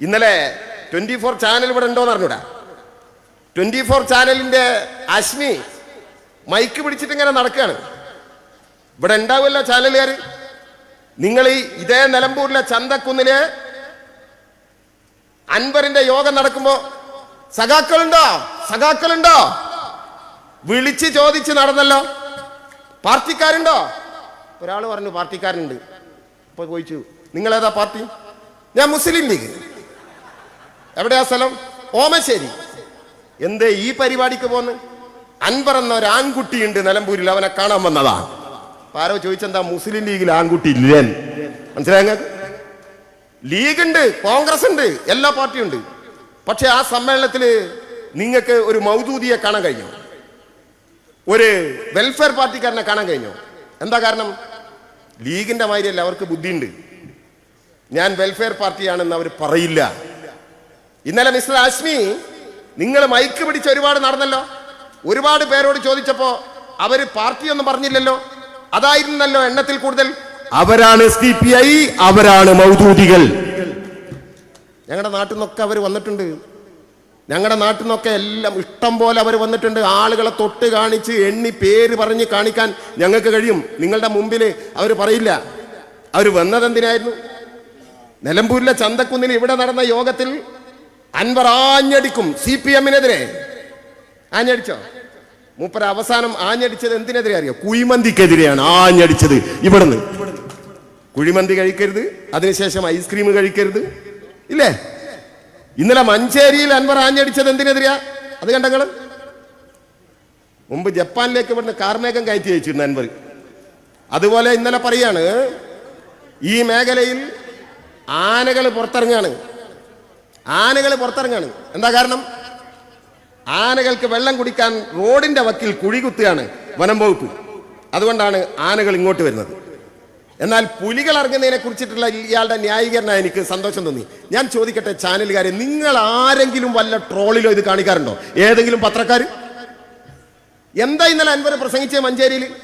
ഇന്നലെ twenty four channel ഇവിടെ ഉണ്ടോന്ന് അറിഞ്ഞൂടാ. ട്വന്റി ഫോർ ചാനലിന്റെ അശ്മി മൈക്ക് പിടിച്ചിട്ട് ഇങ്ങനെ നടക്കുകയാണ് ഇവിടെ ഉണ്ടാവില്ല ചാനലുകാർ നിങ്ങൾ ഈ ഇതേ നിലമ്പൂരിലെ ചന്തക്കുന്നിൽ അൻവറിന്റെ യോഗം നടക്കുമ്പോ സഖാക്കളുണ്ടോ? സഖാക്കളുണ്ടോ? വിളിച്ച് ചോദിച്ച് നടന്നല്ലോ. പാർട്ടിക്കാരുണ്ടോ? ഒരാൾ പറഞ്ഞു പാർട്ടിക്കാരുണ്ട്. അപ്പൊ ചോദിച്ചു നിങ്ങൾ ഏതാ പാർട്ടി? ഞാൻ മുസ്ലിം ലീഗ്. എവിടെയാ സ്ഥലം? ഓമശ്ശേരി. എന്തേ ഈ പരിപാടിക്ക് പോന്ന്? അൻവർ എന്ന ഒരു ആൺകുട്ടിയുണ്ട് നിലമ്പൂരിൽ അവനെ കാണാൻ വന്നതാ. ആരോ ചോദിച്ചെന്താ മുസ്ലിം ലീഗിൽ ആൺകുട്ടി ഇല്ലേ? മനസ്സിലായ ലീഗ് ഉണ്ട് കോൺഗ്രസ് ഉണ്ട് എല്ലാ പാർട്ടിയും ഉണ്ട് പക്ഷെ ആ സമ്മേളനത്തിൽ നിങ്ങൾക്ക് ഒരു മൗദൂദിയെ കാണാൻ കഴിഞ്ഞു? ഒരു വെൽഫെയർ പാർട്ടിക്കാരനെ കാണാൻ കഴിഞ്ഞു? എന്താ കാരണം? ലീഗിന്റെ മാതിരിയല്ല അവർക്ക് ബുദ്ധിയുണ്ട്. ഞാൻ വെൽഫെയർ പാർട്ടിയാണെന്ന് അവർ പറയില്ല. ഇന്നലെ മിസ്റ്റർ ആശ്മി നിങ്ങൾ മൈക്ക് പിടിച്ച് ഒരുപാട് നടന്നല്ലോ. ഒരുപാട് പേരോട് ചോദിച്ചപ്പോ അവർ പാർട്ടിയൊന്നും പറഞ്ഞില്ലല്ലോ. അതായിരുന്നല്ലോ എണ്ണത്തിൽ കൂടുതൽ. അവരാണ് സി പി ഐ അവരാണ് മൗദൂദികൾ. ഞങ്ങളുടെ നാട്ടിൽ നിന്നൊക്കെ അവർ വന്നിട്ടുണ്ട്. ഞങ്ങളുടെ നാട്ടിൽ നിന്നൊക്കെ എല്ലാം ഇഷ്ടം പോലെ അവർ വന്നിട്ടുണ്ട്. ആളുകളെ തൊട്ട് കാണിച്ച് എണ്ണി പേര് പറഞ്ഞ് കാണിക്കാൻ ഞങ്ങൾക്ക് കഴിയും. നിങ്ങളുടെ മുമ്പിൽ അവർ പറയില്ല. അവർ വന്നതെന്തിനായിരുന്നു നിലമ്പൂരിലെ ചന്തക്കുന്നിൽ ഇവിടെ നടന്ന യോഗത്തിൽ അൻവർ ആഞ്ഞടിക്കും സി പി എമ്മിനെതിരെ. ആഞ്ഞടിച്ചോ? മൂപ്പര അവസാനം ആഞ്ഞടിച്ചത് എന്തിനെതിരെ അറിയോ? കുഴിമന്തിക്കെതിരെയാണ് ആഞ്ഞടിച്ചത്. ഇവിടുന്ന്. കുഴിമന്തി കഴിക്കരുത് അതിനുശേഷം ഐസ്ക്രീം കഴിക്കരുത്. ഇല്ലേ? ഇന്നലെ മഞ്ചേരിയിൽ അൻവർ ആഞ്ഞടിച്ചത് എന്തിനെതിരെയാ? അത് കണ്ടങ്ങൾ? മുമ്പ് ജപ്പാനിലേക്ക് ഇവിടുന്ന് കാർമേഘം കയറ്റി അയച്ചിരുന്നു അൻവർ. അതുപോലെ ഇന്നലെ പറയാണ് ഈ മേഖലയിൽ ആനകൾ പുറത്തിറങ്ങാണ് ആനകൾ പുറത്തിറങ്ങാണ്. എന്താ കാരണം? ആനകൾക്ക് വെള്ളം കുടിക്കാൻ റോഡിന്റെ വക്കിൽ കുഴി കുത്തുകയാണ് വനം വകുപ്പ്. അതുകൊണ്ടാണ് ആനകൾ ഇങ്ങോട്ട് വരുന്നത്. എന്നാൽ പുലികൾ ഇറങ്ങുന്നതിനെ കുറിച്ചിട്ടുള്ള ഇയാളുടെ ന്യായീകരണം എനിക്ക് സന്തോഷം തോന്നി. ഞാൻ ചോദിക്കട്ടെ ചാനലുകാരെ നിങ്ങൾ ആരെങ്കിലും വല്ല ട്രോളിലോ ഇത് കാണിക്കാറുണ്ടോ? ഏതെങ്കിലും പത്രക്കാർ എന്താ ഇന്നലെ അൻവർ പ്രസംഗിച്ച മഞ്ചേരിയിൽ?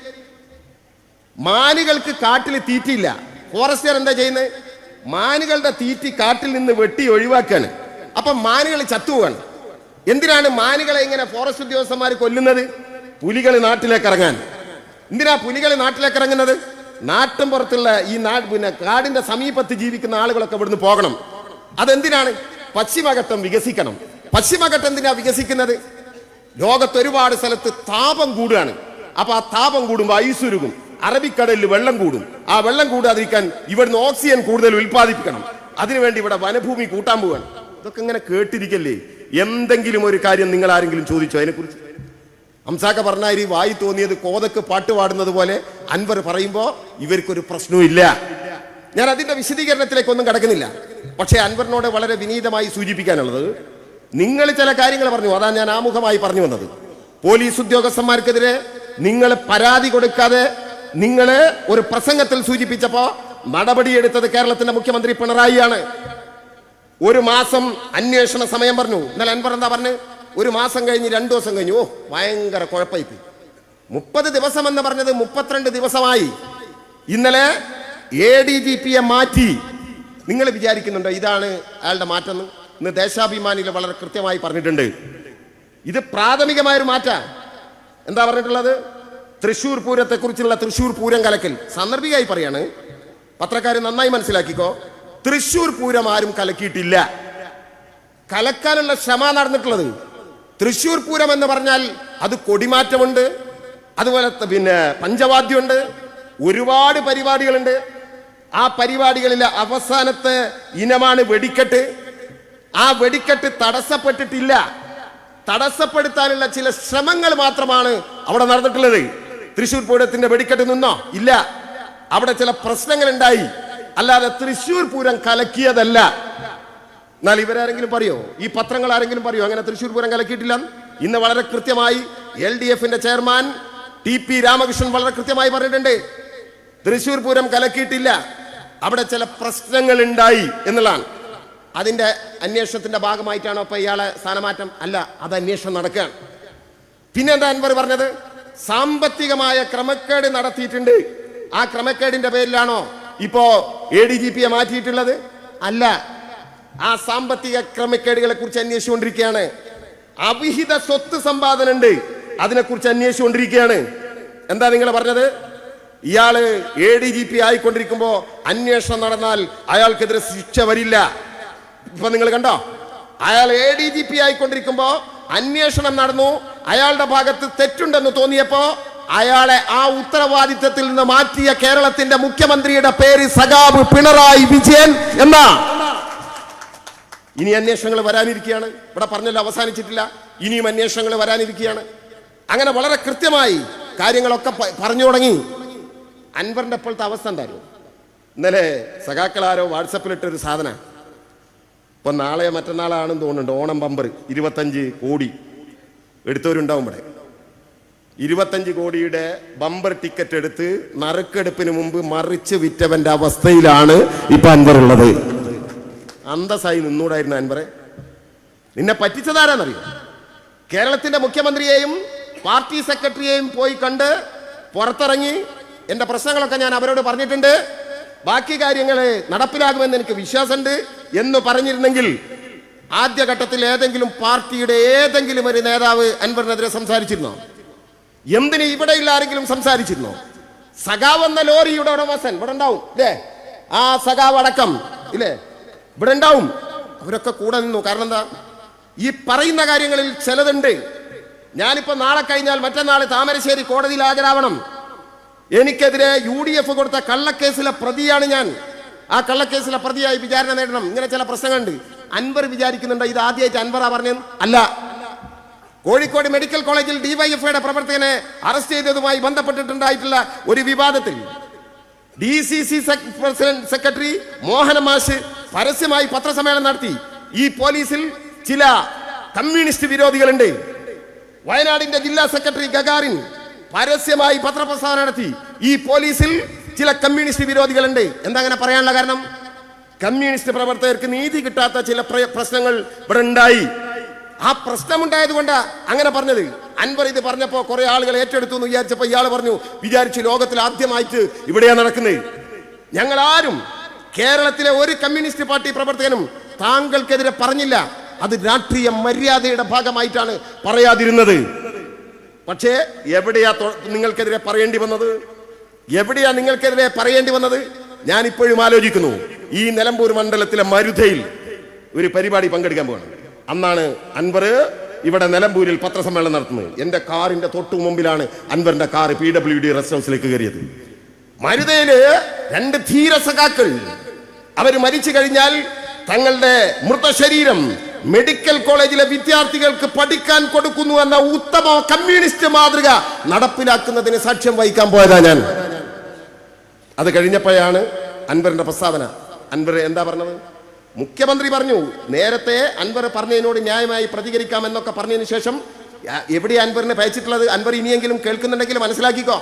മാനുകൾക്ക് കാട്ടിൽ തീറ്റിയില്ല. ഫോറസ്റ്റുകാർ എന്താ ചെയ്യുന്നത്? മാനുകളുടെ തീറ്റി കാട്ടിൽ നിന്ന് വെട്ടി ഒഴിവാക്കാണ്. അപ്പൊ മാനുകൾ ചത്തുപോവാണ്. എന്തിനാണ് മാനുകളെ ഇങ്ങനെ ഫോറസ്റ്റ് ഉദ്യോഗസ്ഥന്മാർ കൊല്ലുന്നത്? പുലികൾ നാട്ടിലേക്ക് ഇറങ്ങാൻ. എന്തിനാ പുലികൾ നാട്ടിലേക്ക് ഇറങ്ങുന്നത്? നാട്ടും പുറത്തുള്ള ഈ നാട് പിന്നെ കാടിന്റെ സമീപത്ത് ജീവിക്കുന്ന ആളുകളൊക്കെ ഇവിടുന്ന് പോകണം. അതെന്തിനാണ്? പശ്ചിമഘട്ടം വികസിക്കണം. പശ്ചിമഘട്ടം എന്തിനാ വികസിക്കുന്നത്? ലോകത്ത് ഒരുപാട് സ്ഥലത്ത് താപം കൂടുകയാണ്. അപ്പൊ ആ താപം കൂടുമ്പോൾ ഐസ് ഉരുകും. അറബിക്കടലിൽ വെള്ളം കൂടും. ആ വെള്ളം കൂടാതിരിക്കാൻ ഇവിടുന്ന് ഓക്സിജൻ കൂടുതൽ ഉൽപ്പാദിപ്പിക്കണം. അതിനുവേണ്ടി ഇവിടെ വനഭൂമി കൂട്ടാൻ പോവാണ്. ഇതൊക്കെ ഇങ്ങനെ കേട്ടിരിക്കല്ലേ? എന്തെങ്കിലും ഒരു കാര്യം നിങ്ങൾ ആരെങ്കിലും ചോദിച്ചോ? അതിനെക്കുറിച്ച് ഹംസാക്ക പറഞ്ഞാരി വായി തോന്നിയത് കോതക്ക് പാട്ട് പാടുന്നത് പോലെ അൻവർ പറയുമ്പോൾ ഇവർക്കൊരു പ്രശ്നവും ഇല്ല. ഞാൻ അതിന്റെ വിശദീകരണത്തിലേക്ക് ഒന്നും കടക്കുന്നില്ല. പക്ഷേ അൻവറിനോട് വളരെ വിനീതമായി സൂചിപ്പിക്കാനുള്ളത് നിങ്ങൾ ചില കാര്യങ്ങൾ പറഞ്ഞു. അതാ ഞാൻ ആമുഖമായി പറഞ്ഞു വന്നത്. പോലീസ് ഉദ്യോഗസ്ഥന്മാർക്കെതിരെ നിങ്ങൾ പരാതി കൊടുക്കാതെ നിങ്ങൾ ഒരു പ്രസംഗത്തിൽ സൂചിപ്പിച്ചപ്പോ നടപടിയെടുത്തത് കേരളത്തിന്റെ മുഖ്യമന്ത്രി പിണറായിയാണ്. ഒരു മാസം അന്വേഷണ സമയം പറഞ്ഞു. ഇന്നലെ അൻവർ എന്താ പറഞ്ഞു? ഒരു മാസം കഴിഞ്ഞ് രണ്ടു ദിവസം കഴിഞ്ഞു. ഓ ഭയങ്കര കുഴപ്പമായി മുപ്പത് ദിവസം എന്ന് പറഞ്ഞത് മുപ്പത്തിരണ്ട് ദിവസമായി. ഇന്നലെ എ ഡി ജി പിയെ മാറ്റി. നിങ്ങൾ വിചാരിക്കുന്നുണ്ടോ ഇതാണ് അയാളുടെ മാറ്റം? ഇന്ന് ദേശാഭിമാനിയിൽ വളരെ കൃത്യമായി പറഞ്ഞിട്ടുണ്ട്. ഇത് പ്രാഥമികമായൊരു മാറ്റ. എന്താ പറഞ്ഞിട്ടുള്ളത്? തൃശൂർ പൂരത്തെക്കുറിച്ചുള്ള തൃശൂർ പൂരം കലക്കൽ. സാന്ദർഭികമായി പറയാണ്. പത്രക്കാർ നന്നായി മനസ്സിലാക്കിക്കോ. തൃശൂർ പൂരം ആരും കലക്കിയിട്ടില്ല. കലക്കാനുള്ള ശ്രമ നടന്നിട്ടുള്ളത്. തൃശൂർ പൂരം എന്ന് പറഞ്ഞാൽ അത് കൊടിമാറ്റമുണ്ട്. അതുപോലെ പിന്നെ പഞ്ചവാദ്യമുണ്ട്. ഒരുപാട് പരിപാടികളുണ്ട്. ആ പരിപാടികളിലെ അവസാനത്തെ ഇനമാണ് വെടിക്കെട്ട്. ആ വെടിക്കെട്ട് തടസ്സപ്പെട്ടിട്ടില്ല. തടസ്സപ്പെടുത്താനുള്ള ചില ശ്രമങ്ങൾ മാത്രമാണ് അവിടെ നടന്നിട്ടുള്ളത്. തൃശൂർ പൂരത്തിന്റെ വെടിക്കെട്ട് നിന്നോ? ഇല്ല. അവിടെ ചില പ്രശ്നങ്ങൾ ഉണ്ടായി അല്ലാതെ തൃശൂർ പൂരം കലക്കിയതല്ല. എന്നാൽ ഇവരാരെങ്കിലും പറയോ? ഈ പത്രങ്ങൾ ആരെങ്കിലും പറയോ? അങ്ങനെ തൃശൂർ പൂരം കലക്കിയിട്ടില്ല. ഇന്ന് വളരെ കൃത്യമായി എൽ ഡി എഫിന്റെ ചെയർമാൻ ടി പി രാമകൃഷ്ണൻ വളരെ കൃത്യമായി പറഞ്ഞിട്ടുണ്ട്. തൃശൂർ പൂരം കലക്കിയിട്ടില്ല. അവിടെ ചില പ്രശ്നങ്ങൾ ഉണ്ടായി എന്നുള്ളതാണ്. അതിന്റെ അന്വേഷണത്തിന്റെ ഭാഗമായിട്ടാണോ ഇപ്പൊ ഇയാളെ സ്ഥാനമാറ്റം? അല്ല അത് അന്വേഷണം നടക്കുകയാണ്. പിന്നെന്താ അൻവർ പറഞ്ഞത്? സാമ്പത്തികമായ ക്രമക്കേട് നടത്തിയിട്ടുണ്ട്. ആ ക്രമക്കേടിന്റെ പേരിലാണോ ഇപ്പോ എ ഡി ജി പിയെ മാറ്റിയിട്ടുള്ളത്? അല്ല. ആ സാമ്പത്തിക ക്രമക്കേടുകളെ കുറിച്ച് അന്വേഷിച്ചുകൊണ്ടിരിക്കുകയാണ്. അവിഹിത സ്വത്ത് സമ്പാദന ഉണ്ട് അതിനെക്കുറിച്ച് അന്വേഷിച്ചുകൊണ്ടിരിക്കുകയാണ്. എന്താ നിങ്ങൾ പറഞ്ഞത്? ഇയാൾ എ ഡി ജി പി ആയിക്കൊണ്ടിരിക്കുമ്പോ അന്വേഷണം നടന്നാൽ അയാൾക്കെതിരെ ശിക്ഷ വരില്ല. ഇപ്പൊ നിങ്ങൾ കണ്ടോ? അയാൾ എ ഡി ജി പി ആയിക്കൊണ്ടിരിക്കുമ്പോ അന്വേഷണം നടന്നു. അയാളുടെ ഭാഗത്ത് തെറ്റുണ്ടെന്ന് തോന്നിയപ്പോ അയാളെ ആ ഉത്തരവാദിത്തത്തിൽ നിന്ന് മാറ്റിയ കേരളത്തിന്റെ മുഖ്യമന്ത്രിയുടെ പേര് സഖാബ് പിണറായി വിജയൻ എന്ന? ഇനി അന്വേഷണങ്ങൾ വരാനിരിക്കുകയാണ്. ഇവിടെ പറഞ്ഞല്ലോ അവസാനിച്ചിട്ടില്ല. ഇനിയും അന്വേഷണങ്ങൾ വരാനിരിക്കുകയാണ്. അങ്ങനെ വളരെ കൃത്യമായി കാര്യങ്ങളൊക്കെ പറഞ്ഞു തുടങ്ങി. അൻവറിന്റെ ഇപ്പോഴത്തെ അവസ്ഥ എന്തായിരുന്നു? ഇന്നലെ സഖാക്കളാരോ വാട്സപ്പിലിട്ടൊരു സാധന ഇപ്പൊ നാളെ മറ്റന്നാളാണെന്ന് തോന്നുന്നുണ്ട്. ഓണം പമ്പർ ഇരുപത്തഞ്ച് കോടി എടുത്തവരുണ്ടാവും ഇവിടെ. ഇരുപത്തഞ്ച് കോടിയുടെ ബമ്പർ ടിക്കറ്റ് എടുത്ത് നറുക്കെടുപ്പിന് മുമ്പ് മറിച്ച് വിറ്റവന്റെ അവസ്ഥയിലാണ് ഇപ്പൊ അൻവർ ഉള്ളത്. അന്തസ്സായി നിന്നൂടായിരുന്നു അൻവറെ. നിന്നെ പറ്റിച്ചതാരാന്നറിയോ? കേരളത്തിന്റെ മുഖ്യമന്ത്രിയെയും പാർട്ടി സെക്രട്ടറിയെയും പോയി കണ്ട് പുറത്തിറങ്ങി എന്റെ പ്രശ്നങ്ങളൊക്കെ ഞാൻ അവരോട് പറഞ്ഞിട്ടുണ്ട്. ബാക്കി കാര്യങ്ങൾ നടപ്പിലാകുമെന്ന് എനിക്ക് വിശ്വാസമുണ്ട്. എന്ന് പറഞ്ഞിരുന്നെങ്കിൽ ആദ്യഘട്ടത്തിൽ ഏതെങ്കിലും പാർട്ടിയുടെ ഏതെങ്കിലും ഒരു നേതാവ് അൻവറിനെതിരെ സംസാരിച്ചിരുന്നോ? എന്തിന് ഇവിടെ ആരെങ്കിലും സംസാരിച്ചിരുന്നോ? സഖാവ് എന്ന ലോറിയുടെ ഉടമസ്ഥൻ ഇവിടെ ഉണ്ടാവും ഇല്ലേ? ആ സഖാവ് അടക്കം ഇല്ലേ? ഇവിടെ ഉണ്ടാവും. അവരൊക്കെ കൂടെ നിന്നു. കാരണം എന്താ? ഈ പറയുന്ന കാര്യങ്ങളിൽ ചിലതുണ്ട്. ഞാനിപ്പോ നാളെ കഴിഞ്ഞാൽ മറ്റന്നാൾ താമരശ്ശേരി കോടതിയിൽ ഹാജരാവണം. എനിക്കെതിരെ യു ഡി എഫ് കൊടുത്ത കള്ളക്കേസിലെ പ്രതിയാണ് ഞാൻ. ആ കള്ളക്കേസിലെ പ്രതിയായി വിചാരണ നേടണം. ഇങ്ങനെ ചില പ്രശ്നങ്ങളുണ്ട്. അൻവർ വിചാരിക്കുന്നുണ്ട്? ഇത് ആദ്യമായിട്ട് അൻവറാ പറഞ്ഞത്? അല്ല. കോഴിക്കോട് മെഡിക്കൽ കോളേജിൽ ഡിവൈഎഫ്ഐയുടെ പ്രവർത്തകനെ അറസ്റ്റ് ചെയ്തതുമായി ബന്ധപ്പെട്ടിട്ടുണ്ടായിട്ടുള്ള ഒരു വിവാദത്തിൽ D C C president secretary Mohana മാഷ് പരസ്യമായി പത്രസമ്മേളനം നടത്തി. ഈ പോലീസിൽ ചില കമ്മ്യൂണിസ്റ്റ് വിരോധികളുണ്ട്. വയനാടിന്റെ ജില്ലാ സെക്രട്ടറി ഗഗാറിൻ പരസ്യമായി പത്രപ്രസ്താവന നടത്തി. ഈ പോലീസിൽ ചില കമ്മ്യൂണിസ്റ്റ് വിരോധികളുണ്ട്. എന്താ അങ്ങനെ പറയാനുള്ള കാരണം? കമ്മ്യൂണിസ്റ്റ് പ്രവർത്തകർക്ക് നീതി കിട്ടാത്ത ചില പ്ര- പ്രശ്നങ്ങൾ ഇവിടെ ഉണ്ടായി. ആ പ്രശ്നമുണ്ടായത് കൊണ്ടാ അങ്ങനെ പറഞ്ഞത്. അൻവർ ഇത് പറഞ്ഞപ്പോ കുറെ ആളുകൾ ഏറ്റെടുത്തു എന്ന് വിചാരിച്ചപ്പോ ഇയാൾ പറഞ്ഞു വിചാരിച്ചു ലോകത്തിൽ ആദ്യമായിട്ട് ഇവിടെയാ നടക്കുന്നത്. ഞങ്ങൾ ആരും കേരളത്തിലെ ഒരു കമ്മ്യൂണിസ്റ്റ് പാർട്ടി പ്രവർത്തകനും താങ്കൾക്കെതിരെ പറഞ്ഞില്ല. അത് രാഷ്ട്രീയ മര്യാദയുടെ ഭാഗമായിട്ടാണ് പറയാതിരുന്നത്. പക്ഷേ എവിടെയാ നിങ്ങൾക്കെതിരെ പറയേണ്ടി വന്നത്? എവിടെയാ നിങ്ങൾക്കെതിരെ പറയേണ്ടി വന്നത്? ഞാൻ ഇപ്പോഴും ആലോചിക്കുന്നു. ഈ നിലമ്പൂർ മണ്ഡലത്തിലെ മരുതയിൽ ഒരു പരിപാടി പങ്കെടുക്കാൻ പോകണം. അന്നാണ് അൻവർ ഇവിടെ നിലമ്പൂരിൽ പത്രസമ്മേളനം നടത്തുന്നത്. എന്റെ കാറിന്റെ തൊട്ടു മുമ്പിലാണ് അൻവറിന്റെ car P W D rest ഹൗസിലേക്ക് കയറിയത്. മരുതയിൽ രണ്ട് ധീരസഖാക്കൾ അവർ മരിച്ചു കഴിഞ്ഞാൽ തങ്ങളുടെ മൃതശരീരം മെഡിക്കൽ കോളേജിലെ വിദ്യാർത്ഥികൾക്ക് പഠിക്കാൻ കൊടുക്കുന്നു എന്ന ഉത്തമ കമ്മ്യൂണിസ്റ്റ് മാതൃക നടപ്പിലാക്കുന്നതിന് സാക്ഷ്യം വഹിക്കാൻ പോയതാ ഞാൻ. അത് കഴിഞ്ഞപ്പോഴാണ് അൻവറിന്റെ പ്രസ്താവന. അൻവർ എന്താ പറഞ്ഞത്? മുഖ്യമന്ത്രി പറഞ്ഞു നേരത്തെ അൻവർ പറഞ്ഞതിനോട് ന്യായമായി പ്രതികരിക്കാമെന്നൊക്കെ പറഞ്ഞതിന് ശേഷം എവിടെ അൻവറിനെ പയച്ചിട്ടുള്ളത് അൻവർ ഇനിയെങ്കിലും കേൾക്കുന്നുണ്ടെങ്കിൽ മനസ്സിലാക്കിക്കോ.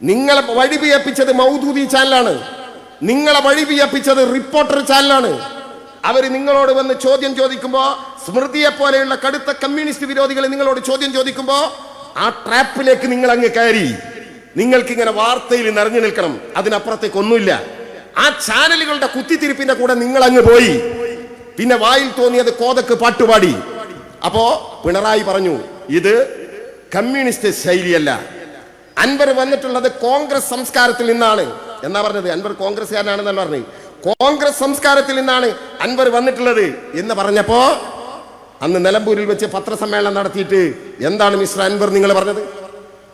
നിങ്ങളെ വഴി വിയപ്പിച്ചത് മൗദൂദി ചാനലാണ്. നിങ്ങളെ വഴി വിയപ്പിച്ചത് റിപ്പോർട്ടർ ചാനലാണ്. അവർ നിങ്ങളോട് വന്ന് ചോദ്യം ചോദിക്കുമ്പോൾ സ്മൃതിയെ പോലെയുള്ള കടുത്ത കമ്മ്യൂണിസ്റ്റ് വിരോധികൾ നിങ്ങളോട് ചോദ്യം ചോദിക്കുമ്പോൾ ആ ട്രാപ്പിലേക്ക് നിങ്ങൾ അങ്ങ് കയറി. നിങ്ങൾക്ക് ഇങ്ങനെ വാർത്തയിൽ നിറഞ്ഞു നിൽക്കണം. അതിനപ്പുറത്തേക്കൊന്നുമില്ല. ആ ചാനലുകളുടെ കുത്തിത്തിരിപ്പിന്റെ കൂടെ നിങ്ങൾ അങ്ങ് പോയി. പിന്നെ വായിൽ തോന്നിയത് കോതക്ക് പാട്ടുപാടി. അപ്പോ പിണറായി പറഞ്ഞു ഇത് കമ്മ്യൂണിസ്റ്റ് ശൈലിയല്ല. അൻവർ വന്നിട്ടുള്ളത് കോൺഗ്രസ് സംസ്കാരത്തിൽ നിന്നാണ്. എന്നാ പറഞ്ഞത്? അൻവർ കോൺഗ്രസ്സുകാരനാണെന്നല്ല പറഞ്ഞത്. കോൺഗ്രസ് സംസ്കാരത്തിൽ നിന്നാണ് അൻവർ വന്നിട്ടുള്ളത് എന്ന് പറഞ്ഞപ്പോ അന്ന് നിലമ്പൂരിൽ വെച്ച് പത്രസമ്മേളനം നടത്തിയിട്ട് എന്താണ് മിസ്റ്റർ അൻവർ നിങ്ങൾ പറഞ്ഞത്?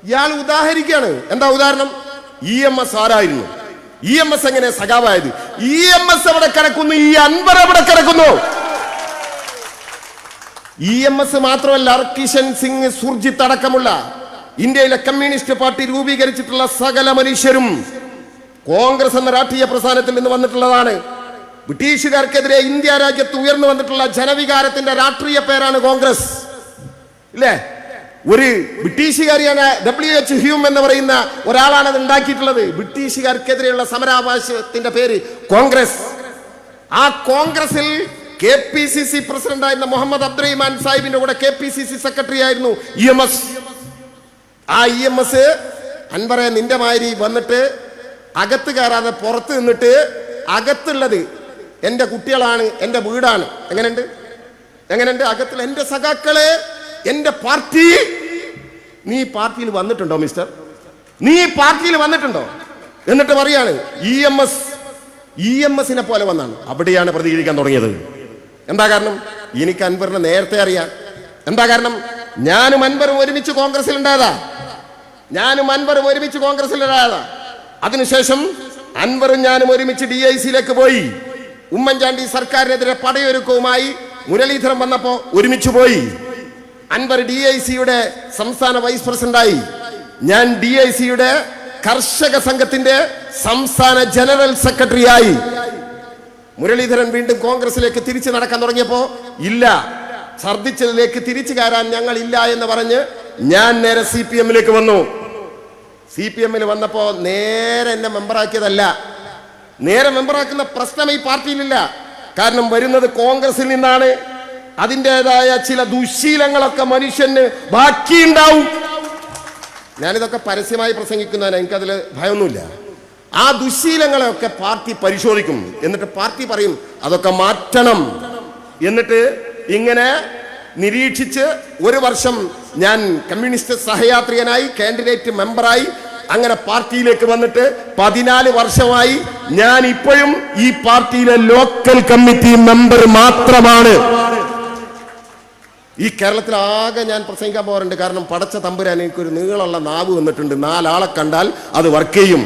ഇയാൾ ഉദാഹരിക്കുകയാണ്. എന്താ ഉദാഹരണം? ഇ എം എസ് ആരായിരുന്നു? ഇ എം എസ് എങ്ങനെ സഖാവായത്? ഇ എം എസ് എവിടെ കിടക്കുന്നു? ഈ അൻവർ എവിടെ കിടക്കുന്നു? ഇ എം എസ് മാത്രമല്ല കിഷൻ സിംഗ് സുർജിത്ത് അടക്കമുള്ള ഇന്ത്യയിലെ കമ്മ്യൂണിസ്റ്റ് പാർട്ടി രൂപീകരിച്ചിട്ടുള്ള സകല മനുഷ്യരും കോൺഗ്രസ് എന്ന രാഷ്ട്രീയ പ്രസ്ഥാനത്തിൽ നിന്ന് വന്നിട്ടുള്ളതാണ്. ബ്രിട്ടീഷുകാർക്കെതിരെ ഇന്ത്യ രാജ്യത്ത് ഉയർന്നു വന്നിട്ടുള്ള ജനവികാരത്തിന്റെ രാഷ്ട്രീയ പേരാണ് കോൺഗ്രസ്. ഇല്ലേ? ഒരു ബ്രിട്ടീഷുകാരിയാണ് ഡബ്ല്യു എച്ച് ഹ്യൂം എന്ന് പറയുന്ന ഒരാളാണ് അത് ഉണ്ടാക്കിയിട്ടുള്ളത്. ബ്രിട്ടീഷുകാർക്കെതിരെയുള്ള സമരാവകാശത്തിന്റെ പേര് കോൺഗ്രസ്. ആ കോൺഗ്രസിൽ കെ പി സി സി പ്രസിഡന്റായിരുന്ന മുഹമ്മദ് അബ്ദുറഹിമാൻ സാഹിബിന്റെ കൂടെ K P C C secretary ആയിരുന്നു ഇ എം എസ്. ആ ഇ എം എസ് അൻവറെ നിന്റെ മാതിരി വന്നിട്ട് അകത്ത് കയറാതെ പുറത്ത് നിന്നിട്ട് അകത്തുള്ളത് എന്റെ കുട്ടികളാണ് എന്റെ വീടാണ്. എങ്ങനെയുണ്ട്? എങ്ങനെയുണ്ട്? അകത്തിൽ എന്റെ സഖാക്കളെ എന്റെ പാർട്ടി നീ പാർട്ടിയിൽ വന്നിട്ടുണ്ടോ മിസ്റ്റർ? നീ പാർട്ടിയിൽ വന്നിട്ടുണ്ടോ? എന്നിട്ട് പറയാണ് E M S E M എസിനെ പോലെ വന്നാണ്. അവിടെയാണ് പ്രതികരിക്കാൻ തുടങ്ങിയത്. എന്താ കാരണം? എനിക്ക് അൻവറിനെ നേരത്തെ അറിയാം. എന്താ കാരണം? ഞാനും അൻവറും ഒരുമിച്ച് കോൺഗ്രസിൽ ഉണ്ടായതാ ഞാനും അൻവറും ഒരുമിച്ച് കോൺഗ്രസിൽ ഉണ്ടായതാ അതിനുശേഷം അൻവറും ഞാനും ഒരുമിച്ച് ഡി ഐ സിയിലേക്ക് പോയി. ഉമ്മൻചാണ്ടി സർക്കാരിനെതിരെ പടയൊരുക്കവുമായി മുരളീധരൻ വന്നപ്പോ ഒരുമിച്ച് പോയി. അൻവർ ഡി ഐ സിയുടെ സംസ്ഥാന വൈസ് പ്രസിഡന്റായി. ഞാൻ ഡി ഐ സിയുടെ കർഷക സംഘത്തിന്റെ സംസ്ഥാന ജനറൽ സെക്രട്ടറിയായി. മുരളീധരൻ വീണ്ടും കോൺഗ്രസിലേക്ക് തിരിച്ചു നടക്കാൻ തുടങ്ങിയപ്പോ ഇല്ല ഛർദിച്ചതിലേക്ക് തിരിച്ചു കയറാൻ ഞങ്ങൾ ഇല്ല എന്ന് പറഞ്ഞ് ഞാൻ നേരെ സി പി എമ്മിലേക്ക് വന്നു. സി പി എമ്മിൽ വന്നപ്പോ നേരെ എന്നെ മെമ്പറാക്കിയതല്ല. നേരെ മെമ്പറാക്കുന്ന പ്രശ്നം ഈ പാർട്ടിയിലില്ല. കാരണം വരുന്നത് കോൺഗ്രസിൽ നിന്നാണ്. അതിന്റെതായ ചില ദുശീലങ്ങളൊക്കെ മനുഷ്യന് ബാക്കിയുണ്ടാവും. ഞാനിതൊക്കെ പരസ്യമായി പ്രസംഗിക്കുന്നതിന് എനിക്കതിൽ ഭയമൊന്നുമില്ല. ആ ദുശീലങ്ങളെയൊക്കെ പാർട്ടി പരിശോധിക്കും. എന്നിട്ട് പാർട്ടി പറയും അതൊക്കെ മാറ്റണം. എന്നിട്ട് ഇങ്ങനെ നിരീക്ഷിച്ച് ഒരു വർഷം ഞാൻ കമ്മ്യൂണിസ്റ്റ് സഹയാത്രികനായി കാൻഡിഡേറ്റ് മെമ്പറായി അങ്ങനെ പാർട്ടിയിലേക്ക് വന്നിട്ട് പതിനാല് വർഷമായി ഞാൻ ഇപ്പോഴും ഈ പാർട്ടിയിലെ ലോക്കൽ കമ്മിറ്റി മെമ്പർ മാത്രമാണ്. ഈ കേരളത്തിൽ ആകെ ഞാൻ പ്രസംഗിക്കാൻ പോകാറുണ്ട്. കാരണം പടച്ച തമ്പുരാൻ എനിക്കൊരു നീളമുള്ള നാവ് വന്നിട്ടുണ്ട് നാലാളെ കണ്ടാൽ അത് വർക്ക് ചെയ്യും.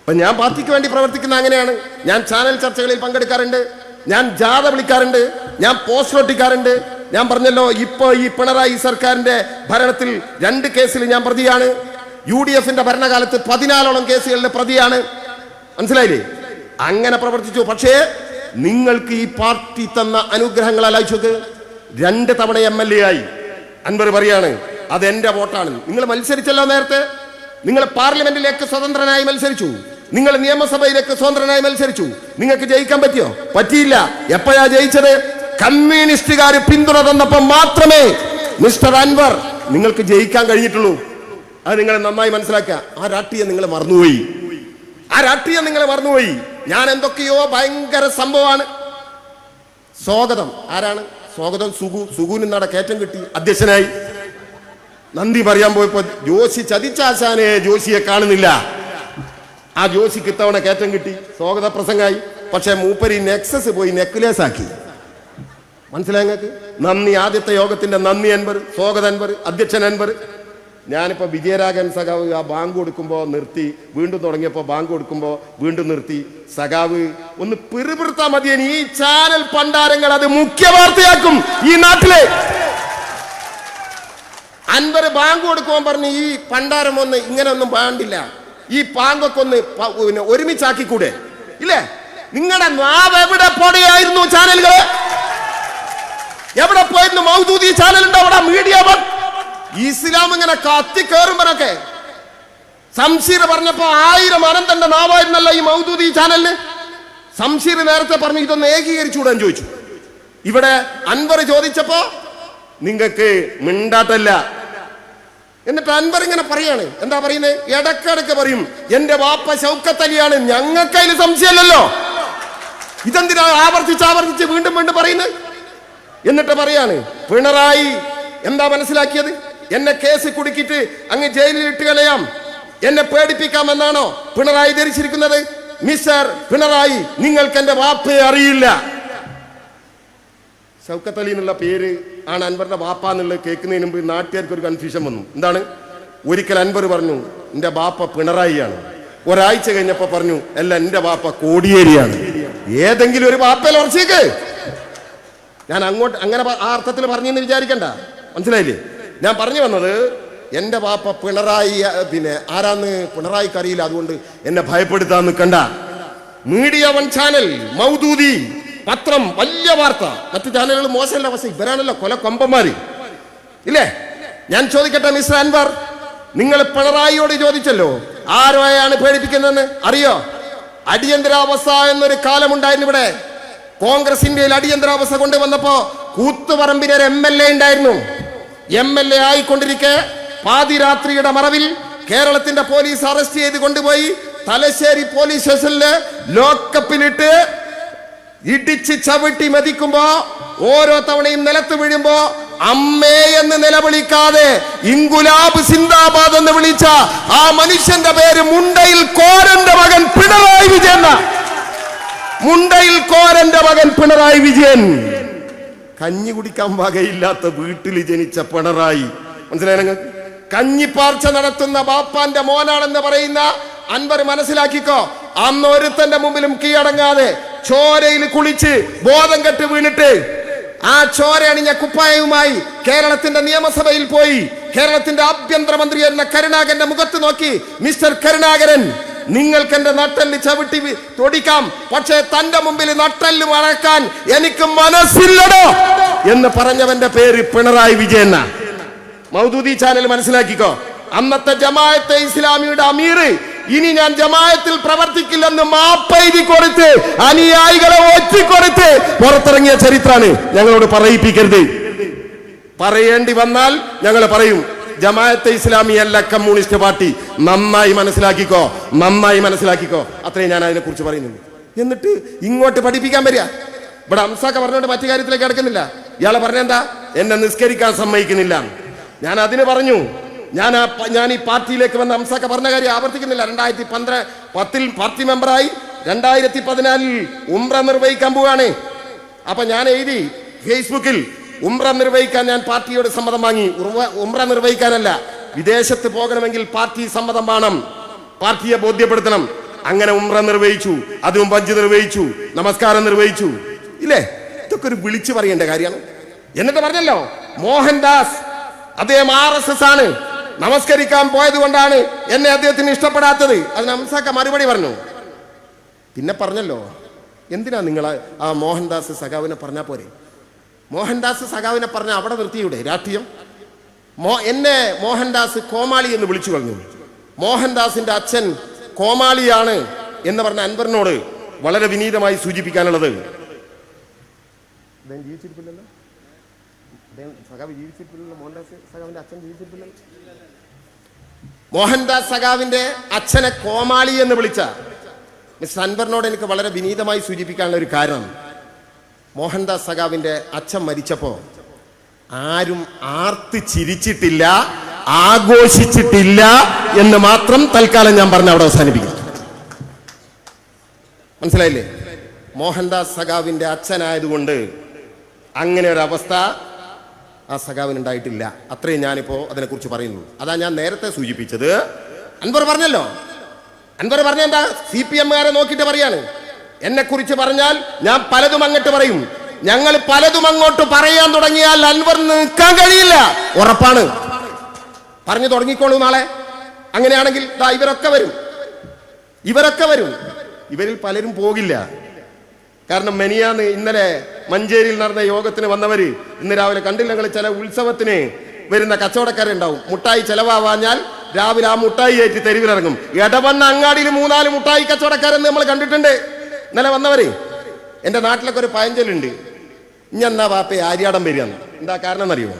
അപ്പൊ ഞാൻ പാർട്ടിക്ക് വേണ്ടി പ്രവർത്തിക്കുന്ന അങ്ങനെയാണ്. ഞാൻ ചാനൽ ചർച്ചകളിൽ പങ്കെടുക്കാറുണ്ട്. ഞാൻ ജാഥ വിളിക്കാറുണ്ട്. ഞാൻ പോസ്റ്റ് ഒട്ടിക്കാറുണ്ട് ഞാൻ പറഞ്ഞല്ലോ ഇപ്പോ ഈ പിണറായി സർക്കാരിന്റെ ഭരണത്തിൽ രണ്ട് കേസിൽ ഞാൻ പ്രതിയാണ്. യു ഡി എഫിന്റെ ഭരണകാലത്ത് പതിനാലോളം കേസുകളിലെ പ്രതിയാണ്. മനസ്സിലായില്ലേ? അങ്ങനെ പ്രവർത്തിച്ചു. പക്ഷേ നിങ്ങൾക്ക് ഈ പാർട്ടി തന്ന അനുഗ്രഹങ്ങൾ രണ്ട് തവണ എം എൽ എ ആയി. അൻവർ പറയാണ് അത് എന്റെ വോട്ടാണ്. നിങ്ങൾ മത്സരിച്ചല്ലോ നേരത്തെ? നിങ്ങൾ പാർലമെന്റിലേക്ക് സ്വതന്ത്രനായി മത്സരിച്ചു. നിങ്ങൾ നിയമസഭയിലേക്ക് സ്വതന്ത്രനായി മത്സരിച്ചു. നിങ്ങൾക്ക് ജയിക്കാൻ പറ്റിയോ? പറ്റിയില്ല. എപ്പോഴാ ജയിച്ചത്? കമ്മ്യൂണിസ്റ്റുകാർ പിന്തുണ തന്നപ്പോൾ മാത്രമേ മിസ്റ്റർ അൻവർ നിങ്ങൾക്ക് ജയിക്കാൻ കഴിഞ്ഞിട്ടുള്ളൂ. അത് നിങ്ങൾ നന്നായി മനസ്സിലാക്കുക. ആ രാഷ്ട്രീയം നിങ്ങൾ മറന്നുപോയി. ആ രാഷ്ട്രീയം നിങ്ങൾ മറന്നുപോയി. ഞാൻ എന്തൊക്കെയോ ഭയങ്കര സംഭവമാണ്. സ്വാഗതം. ആരാണ്? സ്വാഗതം സുഗു സുഗുവിന് നട കയറ്റം കിട്ടി. അധ്യക്ഷനായി. നന്ദി പറയാൻ പോയപ്പോ ജോഷി ചതിച്ചാശാനെ ജോഷിയെ കാണുന്നില്ല. ആ ജോഷിക്ക് ഇത്തവണ കയറ്റം കിട്ടി. സ്വാഗത പ്രസംഗമായി. പക്ഷെ മൂപ്പരി നെക്സസ് പോയി നെക്ലേസ് ആക്കി മനസ്സിലായി നന്ദി. ആദ്യത്തെ യോഗത്തിന്റെ നന്ദി അൻപർ സ്വാഗത അൻപർ അധ്യക്ഷൻ അൻപർ ഞാനിപ്പോ വിജയരാഘവൻ സഖാവ് ആ ബാങ്ക് കൊടുക്കുമ്പോൾ നിർത്തി വീണ്ടും തുടങ്ങിയപ്പോൾ ബാങ്ക് കൊടുക്കുമ്പോൾ വീണ്ടും നിർത്തി. സഖാവ് ഒന്ന് പിറുപിറുത്താ മതിയനി ഈ ചാനൽ പണ്ടാരങ്ങൾ അത് മുഖ്യ വാർത്തയാക്കും ഈ നാട്ടിലെ. അൻപർ ബാങ്ക് കൊടുക്കുമ്പോൾ പറഞ്ഞ് ഈ പണ്ടാരം ഒന്ന് ഇങ്ങനെ ഒന്നും വേണ്ടില്ല. ഈ പാങ്കൊക്കെ ഒന്ന് പിന്നെ ഒരുമിച്ചാക്കിക്കൂടെ? ഇല്ലേ? നിങ്ങളുടെ നാവ് എവിടെ പോടെയായിരുന്നു ചാനലുകൾ എവിടെ പോയിരുന്നു മൗദൂദി ചാനൽ ഉണ്ട് അവിടെ? മീഡിയ ഇസ്ലാം ഇങ്ങനെ കത്തി കയറുമ്പോഴൊക്കെ സംശീർ പറഞ്ഞപ്പോ ആയിരം അനന്തന്റെ നാവായിരുന്നല്ല ഈ മൗദൂദി ചാനലിന് സംശീർ നേരത്തെ പറഞ്ഞു ഇതൊന്ന് ഏകീകരിച്ചുകൂടാൻ ചോദിച്ചു. ഇവിടെ അൻവർ ചോദിച്ചപ്പോ നിങ്ങൾക്ക് മിണ്ടാട്ടല്ല. എന്നിട്ട് അൻവർ ഇങ്ങനെ പറയാണ്. എന്താ പറയുന്നത് ഇടക്കിടക്ക് പറയും എന്റെ വാപ്പ ശൗക്കത്തലിയാണ് ഞങ്ങൾക്ക് അതിൽ സംശയമല്ലല്ലോ. ഇതെന്തിനാ ആവർത്തിച്ച് ആവർത്തിച്ച് വീണ്ടും വീണ്ടും പറയുന്നത്? എന്നിട്ട് പറയാണ് പിണറായി എന്താ മനസ്സിലാക്കിയത്? എന്നെ കേസ് കുടുക്കിയിട്ട് അങ്ങ് ജയിലിൽ ഇട്ട് കളയാം. എന്നെ പേടിപ്പിക്കാമെന്നാണോ പിണറായി ധരിച്ചിരിക്കുന്നത്? മിസ്റ്റർ പിണറായി നിങ്ങൾക്ക് എന്റെ വാപ്പയെ അറിയില്ല. ഷൗക്കത്ത് അലി എന്നുള്ള പേര് ആണ് അൻവറിന്റെ വാപ്പ എന്നുള്ളത് കേൾക്കുന്നതിന് മുമ്പ് നാട്ടുകാർക്ക് ഒരു കൺഫ്യൂഷൻ വന്നു. എന്താണ്? ഒരിക്കൽ അൻവർ പറഞ്ഞു എന്റെ ബാപ്പ പിണറായിയാണ്. ഒരാഴ്ച കഴിഞ്ഞപ്പോ പറഞ്ഞു അല്ല എന്റെ ബാപ്പ കോടിയേരിയാണ്. ഏതെങ്കിലും ഒരു ബാപ്പയിൽ ഉറച്ചേക്ക്. ഞാൻ അങ്ങോട്ട് അങ്ങനെ ആ അർത്ഥത്തിൽ പറഞ്ഞെന്ന് വിചാരിക്കണ്ട. മനസ്സിലായില്ലേ? ഞാൻ പറഞ്ഞു വന്നത് എന്റെ പാപ്പ പിണറായി പിന്നെ ആരാന്ന് പിണറായിക്ക് അറിയില്ല അതുകൊണ്ട് എന്നെ ഭയപ്പെടുത്താൻ നിൽക്കണ്ട മീഡിയ വൺ ചാനൽ മൗദൂദി പത്രം വലിയ വാർത്ത. മറ്റു ചാനലുകൾ മോശമല്ല പക്ഷെ ഇവരാണല്ലോ കൊല കൊമ്പന്മാര്. ഇല്ലേ? ഞാൻ ചോദിക്കട്ടെ മിസ്റ്റർ അൻവർ നിങ്ങൾ പിണറായിയോട് ചോദിച്ചല്ലോ ആരോയാണ് പേടിപ്പിക്കുന്നതെന്ന് അറിയോ? അടിയന്തരാവസ്ഥ എന്നൊരു കാലമുണ്ടായിരുന്നു ഇവിടെ. കോൺഗ്രസ് ഇന്ത്യയിൽ അടിയന്തരാവസ്ഥ കൊണ്ടുവന്നപ്പോ കൂത്തുപറമ്പിന് ഒരു എം എൽ എ ഉണ്ടായിരുന്നു. എം എൽ എ ആയിക്കൊണ്ടിരിക്കെ. പാതിരാത്രിയുടെ മറവിൽ കേരളത്തിന്റെ പോലീസ് അറസ്റ്റ് ചെയ്ത് കൊണ്ടുപോയി. തലശ്ശേരി പോലീസ് സ്റ്റേഷനിൽ ലോക്കപ്പിലിട്ട് ഇടിച്ച് ചവിട്ടി മതിക്കുമ്പോ ഓരോ തവണയും നിലത്ത് വീഴുമ്പോ അമ്മേ എന്ന് നിലവിളിക്കാതെ ഇംഗുലാബ് സിന്ദാബാദ് എന്ന് വിളിച്ച ആ മനുഷ്യന്റെ പേര് മുണ്ടയിൽ കോരന്റെ മകൻ പിണറായി വിജയൻ. മുണ്ടയിൽ കോരന്റെ മകൻ പിണറായി വിജയൻ. കഞ്ഞി കുടിക്കാൻ വകയില്ലാത്ത വീട്ടിൽ ജനിച്ച പിണറായി. മനസ്സിലായ നിങ്ങൾക്ക് കഞ്ഞിപ്പാർച്ച നടത്തുന്ന ബാപ്പാന്റെ മോനാണെന്ന് പറയുന്ന അൻവർ മനസ്സിലാക്കിക്കോ. അന്ന് ഒരുത്തന്റെ മുമ്പിലും കീഴടങ്ങാതെ ചോരയിൽ കുളിച്ച് ബോധം കെട്ട് വീണിട്ട് ആ ചോര അണിഞ്ഞ കുപ്പായവുമായി കേരളത്തിന്റെ നിയമസഭയിൽ പോയി. കേരളത്തിന്റെ ആഭ്യന്തരമന്ത്രി എന്ന കരുണാകരന്റെ മുഖത്ത് നോക്കി മിസ്റ്റർ കരുണാകരൻ നിങ്ങൾക്ക് എന്റെ നട്ടൽ ചവിട്ടി തൊടിക്കാം. പക്ഷേ തന്റെ മുമ്പിൽ നട്ടൽ മറക്കാൻ എനിക്ക് മനസ്സില്ലടോ എന്ന് പറഞ്ഞവന്റെ പേര് പിണറായി വിജയൻ മൗദൂദി ചാനൽ മനസ്സിലാക്കിക്കോ. അന്നത്തെ ജമായത്തെ ഇസ്ലാമിയുടെ അമീർ ഇനി ഞാൻ ജമായത്തിൽ പ്രവർത്തിക്കില്ലെന്ന് മാപ്പെഴുതി കൊടുത്ത് അനുയായികളെ ഒറ്റിക്കൊടുത്ത് പുറത്തിറങ്ങിയ ചരിത്രാണ് ഞങ്ങളോട് പറയിപ്പിക്കരുത്. പറയേണ്ടി വന്നാൽ ഞങ്ങൾ പറയും. ജമാഅത്തെ ഇസ്ലാമി അല്ല കമ്മ്യൂണിസ്റ്റ് പാർട്ടി. നന്നായി മനസ്സിലാക്കിക്കോ. നന്നായി മനസ്സിലാക്കിക്കോ. അത്രയും ഞാൻ അതിനെ കുറിച്ച് പറയുന്നുള്ളൂ. എന്നിട്ട് ഇങ്ങോട്ട് പഠിപ്പിക്കാൻ വരിക. ഇവിടെ അംസാക്ക പറഞ്ഞോണ്ട് മറ്റു കാര്യത്തിലേക്ക് കിടക്കുന്നില്ല. ഇയാളെ പറഞ്ഞെന്താ? എന്നെ നിസ്കരിക്കാൻ സമ്മതിക്കുന്നില്ല. ഞാൻ അതിന് പറഞ്ഞു. ഞാൻ ആ ഞാൻ ഈ പാർട്ടിയിലേക്ക് വന്ന അംസാക്ക പറഞ്ഞ കാര്യം ആവർത്തിക്കുന്നില്ല. രണ്ടായിരത്തി പന്ത്ര പത്തിൽ പാർട്ടി മെമ്പറായി രണ്ടായിരത്തി പതിനാലിൽ ഉംറ നിർവഹിക്കാൻ പോവാണ്. അപ്പൊ ഞാൻ എഴുതി ഫേസ്ബുക്കിൽ ഉംറ നിർവഹിക്കാൻ ഞാൻ പാർട്ടിയോട് സമ്മതം വാങ്ങി. ഉംറ നിർവഹിക്കാനല്ല. വിദേശത്ത് പോകണമെങ്കിൽ പാർട്ടി സമ്മതം വേണം. പാർട്ടിയെ ബോധ്യപ്പെടുത്തണം. അങ്ങനെ ഉംറ നിർവഹിച്ചു. അതും പഞ്ച് നിർവഹിച്ചു. നമസ്കാരം നിർവഹിച്ചു. ഇല്ലേ? ഇതൊക്കെ ഒരു വിളിച്ചു പറയേണ്ട കാര്യമാണ്. എന്നിട്ട് പറഞ്ഞല്ലോ മോഹൻദാസ് അദ്ദേഹം ആർ എസ് എസ് ആണ്. നമസ്കരിക്കാൻ പോയത് കൊണ്ടാണ് എന്നെ അദ്ദേഹത്തിന് ഇഷ്ടപ്പെടാത്തത്. അതിന് അംസാക്ക മറുപടി പറഞ്ഞു. പിന്നെ പറഞ്ഞല്ലോ എന്തിനാ നിങ്ങൾ ആ മോഹൻദാസ് സഖാവിനെ പറഞ്ഞാൽ പോരെ? മോഹൻദാസ് സഖാവിനെ പറഞ്ഞ അവിടെ നിർത്തിയൂടെ രാഷ്ട്രീയം. മോ എന്നെ മോഹൻദാസ് കോമാളി എന്ന് വിളിച്ചു കളഞ്ഞു മോഹൻദാസിന്റെ അച്ഛൻ കോമാളിയാണ് എന്ന് പറഞ്ഞ അൻവറിനോട് വളരെ വിനീതമായി സൂചിപ്പിക്കാനുള്ളത്. അദ്ദേഹം ജീവിച്ചിരിപ്പില്ലല്ലോ? അദ്ദേഹം സഖാവ് ജീവിച്ചിരിപ്പില്ലല്ലോ? മോഹൻദാസ് സഖാവിന്റെ അച്ഛൻ ജീവിച്ചിരിപ്പില്ലല്ലോ? മോഹൻദാസ് സഖാവിന്റെ അച്ഛനെ കോമാളി എന്ന് വിളിച്ച മിസ്റ്റർ അൻവറിനോട് എനിക്ക് വളരെ വിനീതമായി സൂചിപ്പിക്കാനുള്ള ഒരു കാരണം. മോഹൻദാസ് സഖാവിന്റെ അച്ഛൻ മരിച്ചപ്പോ ആരും ആർത്ത് ചിരിച്ചിട്ടില്ല ആഘോഷിച്ചിട്ടില്ല എന്ന് മാത്രം തൽക്കാലം ഞാൻ പറഞ്ഞ അവിടെ അവസാനിപ്പിക്കും മനസ്സിലായില്ലേ? മോഹൻദാസ് സഖാവിന്റെ അച്ഛനായതുകൊണ്ട് അങ്ങനെ ഒരു അവസ്ഥ ആ സഖാവിന് ഉണ്ടായിട്ടില്ല അത്രയും ഞാനിപ്പോ അതിനെക്കുറിച്ച് പറയുന്നുള്ളൂ അതാ ഞാൻ നേരത്തെ സൂചിപ്പിച്ചത്. അൻവർ പറഞ്ഞല്ലോ. അൻവർ പറഞ്ഞ എന്താ? സി പി എമ്മുകാരെ നോക്കിയിട്ട് പറയാണ്. എന്നെ കുറിച്ച് പറഞ്ഞാൽ ഞാൻ പലതും അങ്ങോട്ട് പറയും. ഞങ്ങൾ പലതും അങ്ങോട്ട് പറയാൻ തുടങ്ങിയാൽ അൻവർ നിൽക്കാൻ കഴിയില്ല. ഉറപ്പാണ്. പറഞ്ഞു തുടങ്ങിക്കോളൂ നാളെ. അങ്ങനെയാണെങ്കിൽ ഇവരൊക്കെ വരും. ഇവരൊക്കെ വരും. ഇവരിൽ പലരും പോകില്ല. കാരണം മെനിയാന്ന് ഇന്നലെ മഞ്ചേരിയിൽ നടന്ന യോഗത്തിന് വന്നവര് ഇന്ന് രാവിലെ കണ്ടില്ല നിങ്ങൾ ചില ഉത്സവത്തിന് വരുന്ന കച്ചവടക്കാരുണ്ടാവും. മുട്ടായി ചെലവാവാഞ്ഞാൽ രാവിലെ ആ മുട്ടായി ഏറ്റി തെരുവിലിറങ്ങും. ഇടവന്ന അങ്ങാടിയിൽ മൂന്നാൽ മുട്ടായി കച്ചവടക്കാരെന്ന് നമ്മൾ കണ്ടിട്ടുണ്ട്. ഇന്നലെ വന്നവരേ എന്റെ നാട്ടിലൊക്കെ ഒരു പഴഞ്ചൊല്ലുണ്ട്. ഇനി എന്നാ വാപ്പയെ ആര്യാടം വരികയെന്ന്. എന്താ കാരണം എന്നറിയുമോ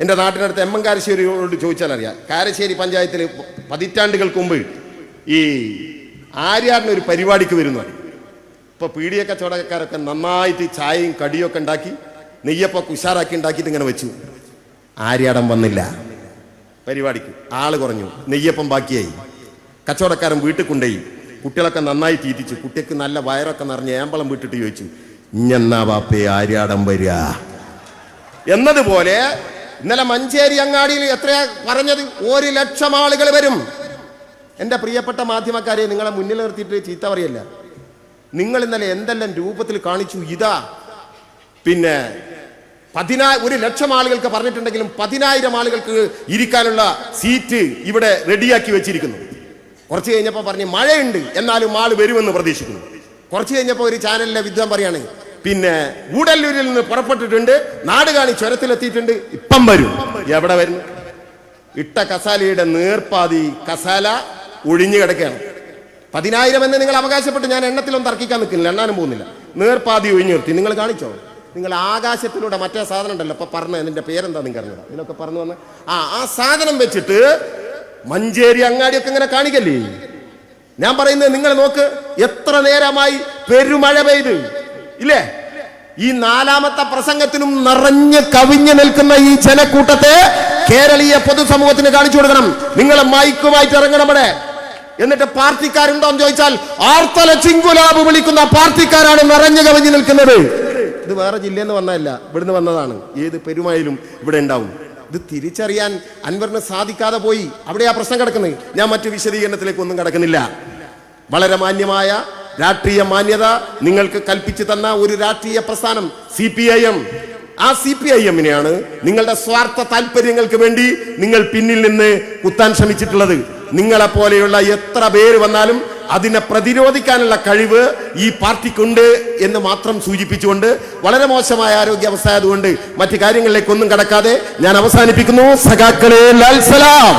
എന്റെ നാട്ടിനടുത്ത് എം എം കാരശ്ശേരിയോട് ചോദിച്ചാൽ അറിയാം കാരശ്ശേരി പഞ്ചായത്തിൽ പതിറ്റാണ്ടുകൾക്ക് മുമ്പ് ഈ ആര്യാടിന് ഒരു പരിപാടിക്ക് വരുന്നു ഇപ്പൊ പീടിയ കച്ചവടക്കാരൊക്കെ നന്നായിട്ട് ചായയും കടിയൊക്കെ ഉണ്ടാക്കി നെയ്യപ്പൊക്കെ ഉഷാറാക്കി ഉണ്ടാക്കിയിട്ട് ഇങ്ങനെ വെച്ചു. ആര്യാടം വന്നില്ല. പരിപാടിക്ക് ആൾ കുറഞ്ഞു. നെയ്യപ്പം ബാക്കിയായി. കച്ചവടക്കാരൻ വീട്ടിൽ കൊണ്ടുപോയി. കുട്ടികളൊക്കെ നന്നായി തീറ്റിച്ചു കുട്ടിക്ക് നല്ല വയറൊക്കെ നിറഞ്ഞ് ഏമ്പളം വിട്ടിട്ട് ചോദിച്ചു ഇഞ്ഞെന്നാ ബാപ്പേ ആര്യാടം വരിക? എന്നതുപോലെ ഇന്നലെ മഞ്ചേരി അങ്ങാടിയിൽ എത്രയാ പറഞ്ഞത്? ഒരു ലക്ഷം ആളുകൾ വരും. എന്റെ പ്രിയപ്പെട്ട മാധ്യമക്കാരെ നിങ്ങളെ മുന്നിൽ നിർത്തിയിട്ട് ചീത്ത പറയല്ല. നിങ്ങൾ ഇന്നലെ എന്തെല്ലാം രൂപത്തിൽ കാണിച്ചു? ഇതാ. പിന്നെ പതിനാ ഒരു ലക്ഷം ആളുകൾക്ക് പറഞ്ഞിട്ടുണ്ടെങ്കിലും പതിനായിരം ആളുകൾക്ക് ഇരിക്കാനുള്ള സീറ്റ് ഇവിടെ റെഡിയാക്കി വെച്ചിരിക്കുന്നു. കുറച്ച് കഴിഞ്ഞപ്പോൾ പറഞ്ഞ് മഴയുണ്ട്. എന്നാലും ആൾ വരുമെന്ന് പ്രതീക്ഷിക്കുന്നു. കുറച്ച് കഴിഞ്ഞപ്പോൾ ഒരു ചാനലിലെ വിദ്വാൻ പറയാണ് പിന്നെ ഗൂഡല്ലൂരിൽ നിന്ന് പുറപ്പെട്ടിട്ടുണ്ട് നാട് കാണി ചുരത്തിലെത്തിയിട്ടുണ്ട് ഇപ്പം വരും. എവിടെ വരും ഇട്ട കസാലയുടെ നേർപ്പാതി കസാല ഒഴിഞ്ഞു കിടക്കുകയാണ്. പതിനായിരം എന്ന് നിങ്ങൾ അവകാശപ്പെട്ട് ഞാൻ എണ്ണത്തിലൊന്നും തർക്കിക്കാൻ നിൽക്കുന്നില്ല എണ്ണാനും പോകുന്നില്ല. നേർപ്പാതി ഒഴിഞ്ഞു നിർത്തി. നിങ്ങൾ കാണിച്ചോ? നിങ്ങൾ ആകാശത്തിലൂടെ മറ്റേ സാധനം ഉണ്ടല്ലോ ഇപ്പൊ പറഞ്ഞ നിന്റെ പേരെന്താ നിങ്ങൾ അറിഞ്ഞത് ഇതിലൊക്കെ പറഞ്ഞു വന്ന് ആ ആ സാധനം വെച്ചിട്ട് മഞ്ചേരി അങ്ങാടിയൊക്കെ ഇങ്ങനെ കാണിക്കല്ലേ? ഞാൻ പറയുന്നത് നിങ്ങൾ നോക്ക് എത്ര നേരമായി പെരുമഴ പെയ്ത്. ഇല്ലേ? ഈ നാലാമത്തെ പ്രസംഗത്തിനും നിറഞ്ഞ് കവിഞ്ഞു നിൽക്കുന്ന ഈ ജനക്കൂട്ടത്തെ കേരളീയ പൊതുസമൂഹത്തിന് കാണിച്ചു കൊടുക്കണം. നിങ്ങൾ മൈക്കുമായിട്ട് ഇറങ്ങണം അവിടെ എന്നിട്ട് പാർട്ടിക്കാരുണ്ടോ എന്ന് ചോദിച്ചാൽ ആർത്തല ചിങ്കുലാബ് വിളിക്കുന്ന പാർട്ടിക്കാരാണ് നിറഞ്ഞു കവിഞ്ഞു നിൽക്കുന്നത്. ഇത് വേറെ ജില്ലയിൽ നിന്ന് വന്നതല്ല ഇവിടുന്ന് വന്നതാണ്. ഏത് പെരുമായാലും ഇവിടെ ഉണ്ടാവും. ഇത് തിരിച്ചറിയാൻ അൻവറിന് സാധിക്കാതെ പോയി. അവിടെ ആ പ്രശ്നം കിടക്കുന്നത്. ഞാൻ മറ്റു വിശദീകരണത്തിലേക്ക് ഒന്നും കിടക്കുന്നില്ല. വളരെ മാന്യമായ രാഷ്ട്രീയ മാന്യത നിങ്ങൾക്ക് കൽപ്പിച്ചു തന്ന ഒരു രാഷ്ട്രീയ പ്രസ്ഥാനം സി പി ഐ എം. ആ സി പി ഐ എമ്മിനെയാണ് നിങ്ങളുടെ സ്വാർത്ഥ താല്പര്യങ്ങൾക്ക് വേണ്ടി നിങ്ങൾ പിന്നിൽ നിന്ന് കുത്താൻ ശ്രമിച്ചിട്ടുള്ളത്. നിങ്ങളെ പോലെയുള്ള എത്ര പേര് വന്നാലും അതിനെ പ്രതിരോധിക്കാനുള്ള കഴിവ് ഈ പാർട്ടിക്കുണ്ട് എന്ന് മാത്രം സൂചിപ്പിച്ചുകൊണ്ട് വളരെ മോശമായ ആരോഗ്യാവസ്ഥ ആയതുകൊണ്ട് മറ്റു കാര്യങ്ങളിലേക്കൊന്നും കടക്കാതെ ഞാൻ അവസാനിപ്പിക്കുന്നു. സഖാക്കളെ ലാൽ സലാം.